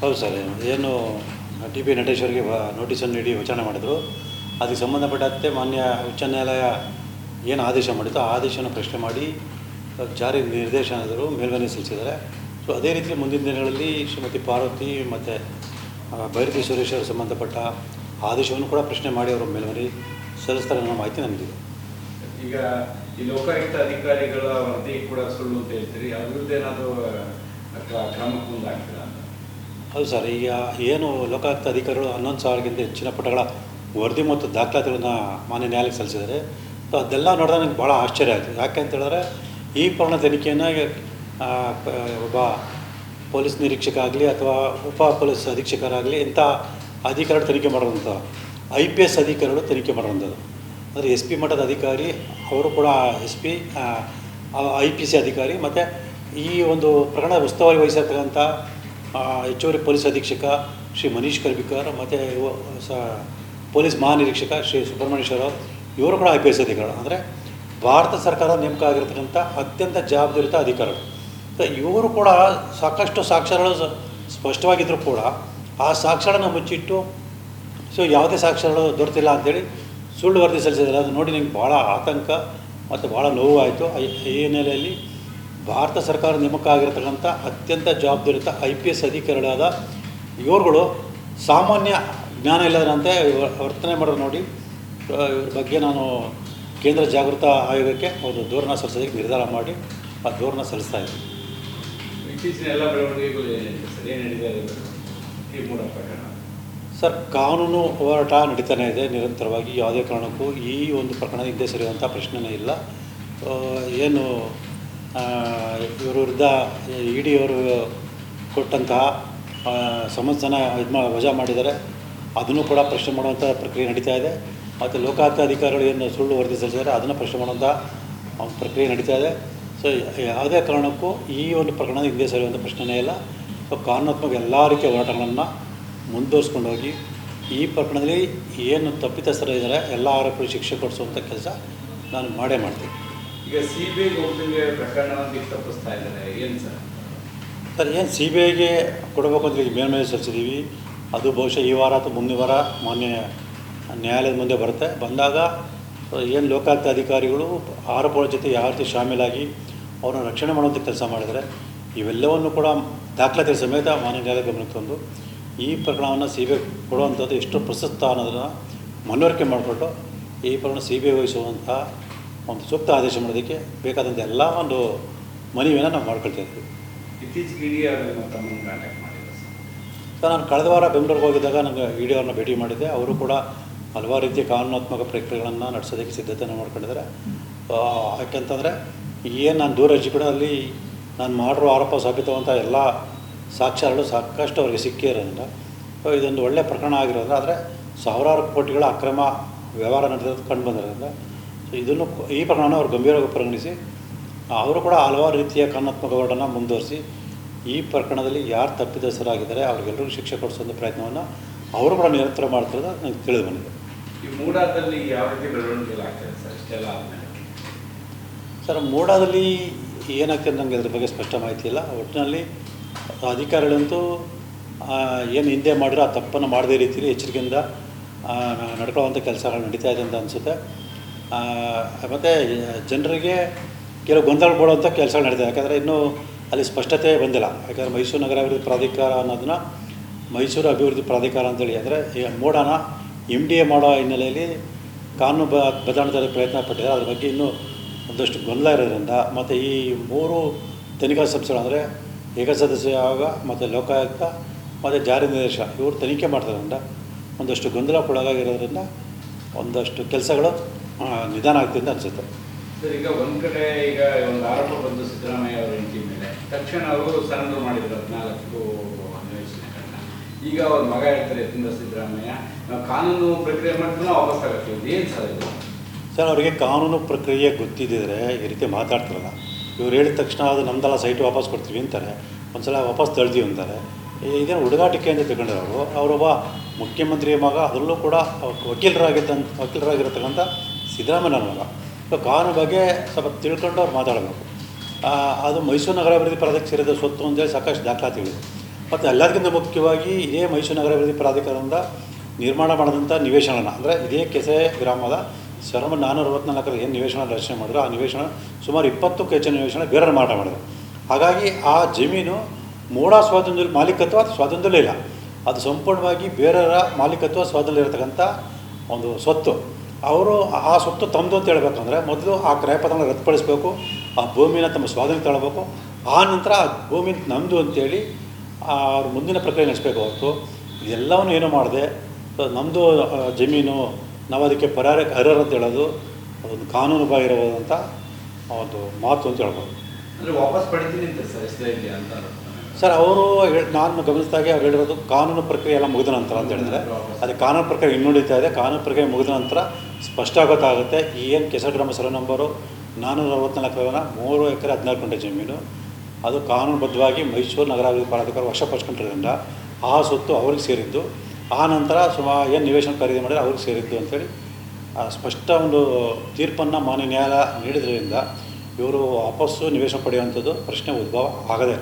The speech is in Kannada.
ಹೌದು ಸರ್, ಏನು ಟಿ ಪಿ ನಟೇಶ್ವರಿಗೆ ನೋಟಿಸನ್ನು ನೀಡಿ ವಿಚಾರಣೆ ಮಾಡಿದರು. ಅದಕ್ಕೆ ಸಂಬಂಧಪಟ್ಟಂತೆ ಮಾನ್ಯ ಉಚ್ಚ ನ್ಯಾಯಾಲಯ ಏನು ಆದೇಶ ಮಾಡಿತ್ತು ಆ ಆದೇಶವನ್ನು ಪ್ರಶ್ನೆ ಮಾಡಿ ಜಾರಿ ನಿರ್ದೇಶನದರು ಮೇಲ್ಮನೆ ಸಲ್ಲಿಸಿದ್ದಾರೆ. ಸೊ ಅದೇ ರೀತಿ ಮುಂದಿನ ದಿನಗಳಲ್ಲಿ ಶ್ರೀಮತಿ ಪಾರ್ವತಿ ಮತ್ತು ಭೈರತಿ ಸುರೇಶ್ ಅವರು ಸಂಬಂಧಪಟ್ಟ ಆದೇಶವನ್ನು ಕೂಡ ಪ್ರಶ್ನೆ ಮಾಡಿ ಅವರು ಮೇಲ್ಮನೆ ಸಲ್ಲಿಸ್ತಾರೆ ಅನ್ನೋ ಮಾಹಿತಿ ನಮಗಿದೆ. ಈಗ ಈ ಲೋಕಾಯುಕ್ತ ಅಧಿಕಾರಿಗಳ ವರದಿ ಕೂಡ ಸುಳ್ಳು ಅಂತ ಹೇಳ್ತೀರಿ. ಅದ್ರ ವಿರುದ್ಧ ಏನಾದರೂ ಕ್ರ- ಕ್ರಮಕ್ಕೆ ಮುಂದಾಗ್ತೀರಾ ಹೌದು ಸರ್, ಈಗ ಏನು ಲೋಕಾಯುಕ್ತ ಅಧಿಕಾರಿಗಳು ಹನ್ನೊಂದು ಸಾವಿರಕ್ಕಿಂತ ಹೆಚ್ಚಿನ ಪುಟಗಳ ವರದಿ ಮತ್ತು ದಾಖಲಾತಿಗಳನ್ನ ಮಾನ್ಯ ನ್ಯಾಯಾಲಯಕ್ಕೆ ಸಲ್ಲಿಸಿದ್ದಾರೆ. ಸೊ ಅದೆಲ್ಲ ನೋಡಿದ್ರೆ ನನಗೆ ಭಾಳ ಆಶ್ಚರ್ಯ ಆಯಿತು. ಯಾಕೆ ಅಂತ ಹೇಳಿದ್ರೆ, ಈ ಪ್ರಕರಣ ತನಿಖೆಯನ್ನು ಒಬ್ಬ ಪೊಲೀಸ್ ನಿರೀಕ್ಷಕ ಆಗಲಿ ಅಥವಾ ಉಪ ಪೊಲೀಸ್ ಅಧೀಕ್ಷಕರಾಗಲಿ ಇಂಥ ಅಧಿಕಾರಿಗಳು ತನಿಖೆ ಮಾಡುವಂಥ, ಐ ಪಿ ಎಸ್ ಅಧಿಕಾರಿಗಳು ತನಿಖೆ ಮಾಡುವಂಥದ್ದು. ಅಂದರೆ ಎಸ್ ಪಿ ಮಟ್ಟದ ಅಧಿಕಾರಿ, ಅವರು ಕೂಡ S P I P C ಅಧಿಕಾರಿ, ಮತ್ತು ಈ ಒಂದು ಪ್ರಕರಣ ಉಸ್ತುವಾರಿ ವಹಿಸಿರ್ತಕ್ಕಂಥ ಹೆಚ್ಚುವರಿ ಪೊಲೀಸ್ ಅಧೀಕ್ಷಕ ಶ್ರೀ ಮನೀಶ್ ಕರ್ಬಿಕರ್, ಮತ್ತು ಸ ಪೊಲೀಸ್ ಮಹಾನಿರೀಕ್ಷಕ ಶ್ರೀ ಸುಬ್ರಹ್ಮಣ್ಯೇಶ್ವರ ಇವರು ಕೂಡ ಐ ಪಿ ಎಸ್ ಅಧಿಕಾರಿಗಳು. ಅಂದರೆ ಭಾರತ ಸರ್ಕಾರ ನೇಮಕ ಆಗಿರ್ತಕ್ಕಂಥ ಅತ್ಯಂತ ಜವಾಬ್ದಾರಿತ ಅಧಿಕಾರಿಗಳು. ಇವರು ಕೂಡ ಸಾಕಷ್ಟು ಸಾಕ್ಷರಗಳು ಸ್ಪಷ್ಟವಾಗಿದ್ದರೂ ಕೂಡ ಆ ಸಾಕ್ಷರನ ಮುಚ್ಚಿಟ್ಟು ಸೊ ಯಾವುದೇ ಸಾಕ್ಷರಗಳು ದೊರೆತಿಲ್ಲ ಅಂತೇಳಿ ಸುಳ್ಳು ವರದಿ ಸಲ್ಲಿಸಿದ್ದಾರೆ. ಅದು ನೋಡಿ ನನಗೆ ಭಾಳ ಆತಂಕ ಮತ್ತು ಭಾಳ ನೋವು ಆಯಿತು. ಈ ಹಿನ್ನೆಲೆಯಲ್ಲಿ ಭಾರತ ಸರ್ಕಾರ ನೇಮಕ ಆಗಿರತಕ್ಕಂಥ ಅತ್ಯಂತ ಜವಾಬ್ದಾರಿತ ಐ ಪಿ ಎಸ್ ಅಧಿಕಾರಿಗಳಾದ ಇವರುಗಳು ಸಾಮಾನ್ಯ ಜ್ಞಾನ ಇಲ್ಲದಂತೆ ವರ್ತನೆ ಮಾಡೋದು ನೋಡಿ ಇವ್ರ ಬಗ್ಗೆ ನಾನು ಕೇಂದ್ರ ಜಾಗೃತ ಆಯೋಗಕ್ಕೆ ಒಂದು ದೂರನ ಸಲ್ಲಿಸೋದಕ್ಕೆ ನಿರ್ಧಾರ ಮಾಡಿ ಆ ದೂರನ ಸಲ್ಲಿಸ್ತಾ ಇದ್ದೀನಿ. ಇತ್ತೀಚಿನ ಎಲ್ಲ ಬೆಳವಣಿಗೆಗಳು ಸರ್? ಕಾನೂನು ಹೋರಾಟ ನಡೀತಾನೆ ಇದೆ. ನಿರಂತರವಾಗಿ ಯಾವುದೇ ಕಾರಣಕ್ಕೂ ಈ ಒಂದು ಪ್ರಕರಣ ಹಿಂದೆ ಸರಿಯುವಂಥ ಪ್ರಶ್ನೆನೇ ಇಲ್ಲ. ಏನು ಇವ್ರ ವಿರುದ್ಧ ಇ ಡಿ ಅವರು ಕೊಟ್ಟಂತಹ ಸಮಸ್ಯೆನ ಇದು ಮಾ, ವಜಾ ಮಾಡಿದ್ದಾರೆ. ಅದನ್ನು ಕೂಡ ಪ್ರಶ್ನೆ ಮಾಡುವಂಥ ಪ್ರಕ್ರಿಯೆ ನಡೀತಾ ಇದೆ. ಮತ್ತು ಲೋಕಾಯುಕ್ತ ಅಧಿಕಾರಿಗಳು ಏನು ಸುಳ್ಳು ವರದಿ ಸಲ್ಲಿಸಿದ್ದಾರೆ ಅದನ್ನು ಪ್ರಶ್ನೆ ಮಾಡುವಂಥ ಪ್ರಕ್ರಿಯೆ ನಡೀತಾ ಇದೆ. ಸೊ ಯಾವುದೇ ಕಾರಣಕ್ಕೂ ಈ ಒಂದು ಪ್ರಕರಣ ಹಿಂದೆ ಸರಿಯುವಂಥ ಪ್ರಶ್ನೆನೇ ಇಲ್ಲ. ಸೊ ಕಾನೂನಾತ್ಮಕ ಎಲ್ಲ ರೀತಿಯ ಹೋರಾಟಗಳನ್ನು ಮುಂದುವರಿಸ್ಕೊಂಡು ಹೋಗಿ, ಈ ಪ್ರಕರಣದಲ್ಲಿ ಏನು ತಪ್ಪಿತಸ್ಥರಿದ್ದಾರೆ, ಎಲ್ಲ ಆರೋಪಿಗಳು ಶಿಕ್ಷೆ ಕೊಡಿಸುವಂಥ ಕೆಲಸ ನಾನು ಮಾಡೇ ಮಾಡ್ತೀನಿ. ಈಗ ಸಿ ಬಿ ಐ ಹೋಗ್ತಿಗೆ ಪ್ರಕರಣವನ್ನು ತಪ್ಪಿಸ್ತಾ ಏನು ಸರ್? ಸರ್, ಏನು ಸಿ ಬಿ ಐಗೆ ಕೊಡಬೇಕು ಅಂತ ಈಗ ಮೇಲ್ಮನೆ ಸಲ್ಲಿಸಿದ್ದೀವಿ ಅದು ಬಹುಶಃ ಈ ವಾರ ಅಥವಾ ಮುಂದಿನ ವಾರ ಮಾನ್ಯ ನ್ಯಾಯಾಲಯದ ಮುಂದೆ ಬರುತ್ತೆ. ಬಂದಾಗ ಏನು ಲೋಕಾಯುಕ್ತ ಅಧಿಕಾರಿಗಳು ಆರೋಪಗಳ ಜೊತೆ ಯಾವ ರೀತಿ ಶಾಮೀಲಾಗಿ ಅವ್ರನ್ನ ರಕ್ಷಣೆ ಮಾಡುವಂಥ ಕೆಲಸ ಮಾಡಿದರೆ ಇವೆಲ್ಲವನ್ನು ಕೂಡ ದಾಖಲಾತಿ ಸಮೇತ ಮಾನ್ಯ ನ್ಯಾಯಾಲಯ ಗಮನಕ್ಕೆ ತಂದು, ಈ ಪ್ರಕರಣವನ್ನು ಸಿ ಬಿ ಐ ಕೊಡುವಂಥದ್ದು ಎಷ್ಟು ಪ್ರಸ್ತುತ ಅನ್ನೋದನ್ನು ಮನವರಿಕೆ ಮಾಡಿಕೊಟ್ಟು ಈ ಪ್ರಕರಣ ಸಿ ಬಿ ಐ ವಹಿಸುವಂಥ ಒಂದು ಸೂಕ್ತ ಆದೇಶ ಮಾಡೋದಕ್ಕೆ ಬೇಕಾದಂಥ ಎಲ್ಲ ಒಂದು ಮನವಿಯನ್ನು ನಾವು ಮಾಡ್ಕೊಳ್ತಾ ಇದ್ವಿ. ಇತ್ತೀಚೆಗೆ ಸರ್? ನಾನು ಕಳೆದ ವಾರ ಬೆಂಗಳೂರಿಗೆ ಹೋಗಿದ್ದಾಗ ನನಗೆ ಇ ಡಿ ಅವ್ರನ್ನ ಭೇಟಿ ಮಾಡಿದ್ದೆ. ಅವರು ಕೂಡ ಹಲವಾರು ರೀತಿಯ ಕಾನೂನಾತ್ಮಕ ಪ್ರಕ್ರಿಯೆಗಳನ್ನು ನಡೆಸೋದಕ್ಕೆ ಸಿದ್ಧತೆಯನ್ನು ಮಾಡ್ಕೊಂಡಿದ್ದಾರೆ. ಯಾಕೆಂತಂದರೆ ಏನು ನಾನು ದೂರ ಕೂಡ ಅಲ್ಲಿ ನಾನು ಮಾಡಿರೋ ಆರೋಪ ಸಾಬೀತವಂಥ ಎಲ್ಲ ಸಾಕ್ಷ್ಯಗಳು ಸಾಕಷ್ಟು ಅವರಿಗೆ ಸಿಕ್ಕಿರೋದ್ರಿಂದ ಸೊ ಇದೊಂದು ಒಳ್ಳೆಯ ಪ್ರಕರಣ ಆಗಿರೋದ್ರಿಂದ ಆದರೆ ಸಾವಿರಾರು ಕೋಟಿಗಳ ಅಕ್ರಮ ವ್ಯವಹಾರ ನಡೆದಿರೋದು ಕಂಡು ಬಂದಿರೋದ್ರಿಂದ ಸೊ ಇದನ್ನು ಈ ಪ್ರಕರಣವನ್ನು ಅವರು ಗಂಭೀರವಾಗಿ ಪರಿಗಣಿಸಿ ಅವರು ಕೂಡ ಹಲವಾರು ರೀತಿಯ ಕಾನೂನಾತ್ಮಕ ಹೋರಾಟನ ಮುಂದುವರಿಸಿ ಈ ಪ್ರಕರಣದಲ್ಲಿ ಯಾರು ತಪ್ಪಿತಸ್ಥರಾಗಿದ್ದಾರೆ ಅವ್ರಿಗೆಲ್ಲರಿಗೂ ಶಿಕ್ಷೆ ಕೊಡಿಸುವಂಥ ಪ್ರಯತ್ನವನ್ನು ಅವರು ಕೂಡ ನಿರಂತರ ಮಾಡ್ತಿರೋದು ನನಗೆ ತಿಳಿದು ಬಂದಿದೆ. ಈ ಮೂಡಾದಲ್ಲಿ ಯಾವ ರೀತಿ ಬೆಳವಣಿಗೆ ಆಗ್ತದೆ ಸರ್ ಇಷ್ಟೆಲ್ಲ ಸರ್ ಮೂಡಾದಲ್ಲಿ ಏನಾಗ್ತದೆ ನನಗೆ ಅದ್ರ ಬಗ್ಗೆ ಸ್ಪಷ್ಟ ಮಾಹಿತಿ ಇಲ್ಲ. ಒಟ್ಟಿನಲ್ಲಿ ಅಧಿಕಾರಿಗಳಂತೂ ಏನು ಹಿಂದೆ ಮಾಡಿರೋ ಆ ತಪ್ಪನ್ನು ಮಾಡದೇ ರೀತಿಯಲ್ಲಿ ಎಚ್ಚರಿಕೆಯಿಂದ ನಡ್ಕೊಳ್ಳುವಂಥ ಕೆಲಸಗಳು ನಡೀತಾ ಇದೆ ಅಂತ ಅನಿಸುತ್ತೆ. ಮತ್ತು, ಜನರಿಗೆ ಕೆಲವು ಗೊಂದಲ ಕೊಡುವಂಥ ಕೆಲಸಗಳು ನಡೀತಾ ಯಾಕಂದರೆ ಇನ್ನೂ ಅಲ್ಲಿ ಸ್ಪಷ್ಟತೆ ಬಂದಿಲ್ಲ. ಯಾಕಂದರೆ ಮೈಸೂರು ನಗರ ಅಭಿವೃದ್ಧಿ ಪ್ರಾಧಿಕಾರ ಅನ್ನೋದನ್ನ ಮೈಸೂರು ಅಭಿವೃದ್ಧಿ ಪ್ರಾಧಿಕಾರ ಅಂತೇಳಿ, ಅಂದರೆ ಈಗ ಮೋಡನ ಎಂ ಡಿ ಎ ಮಾಡೋ ಹಿನ್ನೆಲೆಯಲ್ಲಿ ಕಾನೂನು ಬ ಬದಲಾವಣೆ ಪ್ರಯತ್ನ ಪಟ್ಟಿದ್ದಾರೆ. ಅದ್ರ ಬಗ್ಗೆ ಇನ್ನೂ ಒಂದಷ್ಟು ಗೊಂದಲ ಇರೋದ್ರಿಂದ, ಮತ್ತು ಈ ಮೂರು ತನಿಖಾ ಸಂಸ್ಥೆಗಳು ಅಂದರೆ ಏಕಸದಸ್ಯ ಮತ್ತು ಲೋಕಾಯುಕ್ತ ಮತ್ತು ಜಾರಿ ನಿರ್ದೇಶಕ, ಇವರು ತನಿಖೆ ಮಾಡ್ತಾರಿಂದ ಒಂದಷ್ಟು ಗೊಂದಲಕ್ಕೊಳಗಾಗಿರೋದ್ರಿಂದ ಒಂದಷ್ಟು ಕೆಲಸಗಳು ನಿಧಾನ ಆಗ್ತಿದ್ದ ಅಂತ ಅನಿಸುತ್ತೆ. ಸರ್ ಈಗ ಒಂದ್ ಕಡೆ ಈಗ ಒಂದು ಆರೋಪ ಬಂದು ಸಿದ್ದರಾಮಯ್ಯ ಅವರ ಹೆಂಡತಿ ಮೇಲೆ ತಕ್ಷಣ ಅವರು ಸರೆಂಡರ್ ಮಾಡಿದ್ರು ಹದಿನಾಲ್ಕು ಅನ್ವೇಷಣೆಗಳನ್ನ ಈಗ ಅವ್ರ ಮಗ ಹೇಳ್ತಾರೆ ತುಂಬ ಸಿದ್ದರಾಮಯ್ಯ ನಾವು ಕಾನೂನು ಪ್ರಕ್ರಿಯೆ ಮಾಡಿದ್ರು ನಾವು ವಾಪಸ್ ಆಗತ್ತೆ ಏನು ಸರ್ ಇದು? ಸರ್ ಅವರಿಗೆ ಕಾನೂನು ಪ್ರಕ್ರಿಯೆ ಗೊತ್ತಿದ್ದಿದ್ರೆ ಈ ರೀತಿ ಮಾತಾಡ್ತಿರಲ್ಲ. ಇವ್ರು ಹೇಳಿದ ತಕ್ಷಣ ಅದು ನಮ್ದೆಲ್ಲ ಸೈಟ್ ವಾಪಸ್ ಕೊಡ್ತೀವಿ ಅಂತಾರೆ. ಒಂದ್ಸಲ ವಾಪಸ್ ತಳ್ದೀವಿ ಅಂತಾರೆ. ಇದೇನು ಹುಡುಗಾಟಿಕೆ ಅಂತ ತಗೊಂಡ್ರೆ ಅವರು ಅವರೊಬ್ಬ ಮುಖ್ಯಮಂತ್ರಿಯ ಮಗ ಅದರಲ್ಲೂ ಕೂಡ ವಕೀಲರಾಗಿದ್ದಂಥ ವಕೀಲರಾಗಿರ್ತಕ್ಕಂಥ ಸಿದ್ದರಾಮಯ್ಯನ ಮಗ. ಸೊ ಕಾನೂನು ಬಗ್ಗೆ ಸ್ವಲ್ಪ ತಿಳ್ಕೊಂಡು ಅವ್ರು ಮಾತಾಡಬೇಕು. ಅದು ಮೈಸೂರು ನಗರಾಭಿವೃದ್ಧಿ ಪ್ರಾಧಿಕಾರ ಸೇರಿದ ಸ್ವತ್ತು ಅಂತೇಳಿ ಸಾಕಷ್ಟು ದಾಖಲಾತಿಗಳಿವೆ ಮತ್ತು ಎಲ್ಲದಕ್ಕಿಂತ ಮುಖ್ಯವಾಗಿ ಇದೇ ಮೈಸೂರು ನಗರ ಅಭಿವೃದ್ಧಿ ಪ್ರಾಧಿಕಾರದಿಂದ ನಿರ್ಮಾಣ ಮಾಡಿದಂಥ ನಿವೇಶನ ಅಂದರೆ ಇದೇ ಕೆಸೆ ಗ್ರಾಮದ ಸರ್ವ ನಾನ್ನೂರ ಅರವತ್ನಾಲ್ಕರ ಏನು ನಿವೇಶನ ರಚನೆ ಮಾಡಿದ್ರು, ಆ ನಿವೇಶನ ಸುಮಾರು ಇಪ್ಪತ್ತಕ್ಕೂ ಹೆಚ್ಚಿನ ನಿವೇಶನ ಬೇರೆ ಮಾರಾಟ ಮಾಡಿದ್ರು. ಹಾಗಾಗಿ ಆ ಜಮೀನು ಮೂಢ ಸ್ವಾತಂತ್ರ್ಯ, ಮಾಲೀಕತ್ವ ಸ್ವಾತಂತ್ರ್ಯ ಇಲ್ಲ. ಅದು ಸಂಪೂರ್ಣವಾಗಿ ಬೇರೆಯವರ ಮಾಲೀಕತ್ವ, ಸ್ವಾತಂತ್ರ್ಯ ಇರತಕ್ಕಂಥ ಒಂದು ಸ್ವತ್ತು. ಅವರು ಆ ಸ್ವತ್ತು ತಮ್ಮದು ಅಂತ ಹೇಳ್ಬೇಕಂದ್ರೆ ಮೊದಲು ಆ ಕ್ರಯಪತ್ರನ ರದ್ದುಪಡಿಸಬೇಕು, ಆ ಭೂಮಿನ ತಮ್ಮ ಸ್ವಾಧೀನ ತಗೊಳ್ಬೇಕು. ಆ ನಂತರ ಆ ಭೂಮಿ ನಮ್ಮದು ಅಂತೇಳಿ ಅವ್ರ ಮುಂದಿನ ಪ್ರಕ್ರಿಯೆ ನಡೆಸಬೇಕು ಹೊರತು. ಇದೆಲ್ಲವನ್ನು ಏನು ಮಾಡಿದೆ ನಮ್ಮದು ಜಮೀನು, ನಾವು ಅದಕ್ಕೆ ಪರಿಹಾರ, ಅರ್ಹರು ಅಂತ ಹೇಳೋದು ಅದೊಂದು ಕಾನೂನು ಬಾಹಿರವಾದಂಥ ಒಂದು ಮಾತು ಅಂತ ಹೇಳ್ಬೋದು. ಅಂದ್ರೆ ವಾಪಸ್ ಪಡಿತೀನಿ ಅಂತ ಸರ್ ಅಂತ ಸರ್, ಅವರು ಹೇಳಿ, ನಾನು ಗಮನಿಸಿದಾಗೆ ಅವ್ರು ಹೇಳಿರೋದು ಕಾನೂನು ಪ್ರಕ್ರಿಯೆ ಎಲ್ಲ ಮುಗಿದ ನಂತರ ಅಂತ ಹೇಳಿದ್ರೆ ಅದು ಕಾನೂನು ಪ್ರಕ್ರಿಯೆ ಇನ್ನೂ ನಡೀತಾ ಇದೆ. ಕಾನೂನು ಪ್ರಕ್ರಿಯೆ ಮುಗಿದ ನಂತರ ಸ್ಪಷ್ಟ ಗೊತ್ತಾಗುತ್ತೆ ಈ ಏನು ಕೆಸಗ್ರಾಮ ಸರ ನಂಬರು ನಾನ್ನೂರ ಜನ ಮೂರು ಎಕರೆ ಹದಿನಾಲ್ಕು ಗಂಟೆ ಜಮೀನು. ಅದು ಕಾನೂನುಬದ್ಧವಾಗಿ ಮೈಸೂರು ನಗರಾಭಿವೃದ್ಧಿ ಪ್ರಾಧಿಕಾರ ವಶಪಡಿಸ್ಕೊಂಡಿರೋದ್ರಿಂದ ಆ ಸೊತ್ತು ಅವ್ರಿಗೆ ಸೇರಿದ್ದು. ಆ ನಂತರ ಸುಮಾರು ಏನು ನಿವೇಶನ ಖರೀದಿ ಮಾಡಿದ್ರೆ ಅವ್ರಿಗೆ ಸೇರಿದ್ದು ಅಂತೇಳಿ ಆ ಸ್ಪಷ್ಟ ಒಂದು ತೀರ್ಪನ್ನು ಮಾನ್ಯ ನ್ಯಾಯಾಲಯ ನೀಡಿದ್ರಿಂದ ಇವರು ವಾಪಸ್ಸು ನಿವೇಶನ ಪಡೆಯುವಂಥದ್ದು ಪ್ರಶ್ನೆ ಉದ್ಭವ ಆಗದೇ